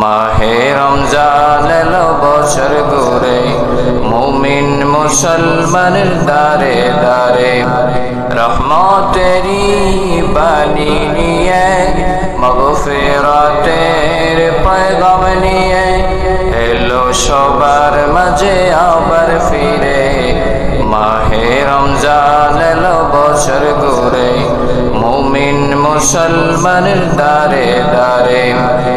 মাহে রমজান বছর ঘুরে, মুমিন মুসলমানের দারে দারে রহমতেরি বাণী নিয়ে, মগফিরাতের পয়গাম নিয়ে এলো সবার মাঝে আবার ফিরে। মাহে রমজান বছর ঘুরে, মুমিন মুসলমানের দারে দারে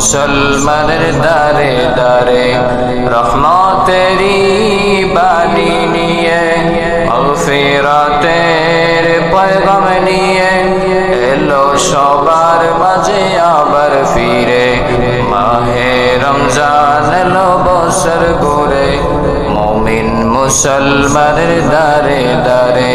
মুসলমানের দারে দারে রহমতেরি বাণী নিয়ে মগফিরাতের পয়গাম নিয়ে এলো সবার মাঝে আবার ফিরে। মাহে রমজান এলো বছর ঘুরে, মুমিন মুসলমানের দারে দারে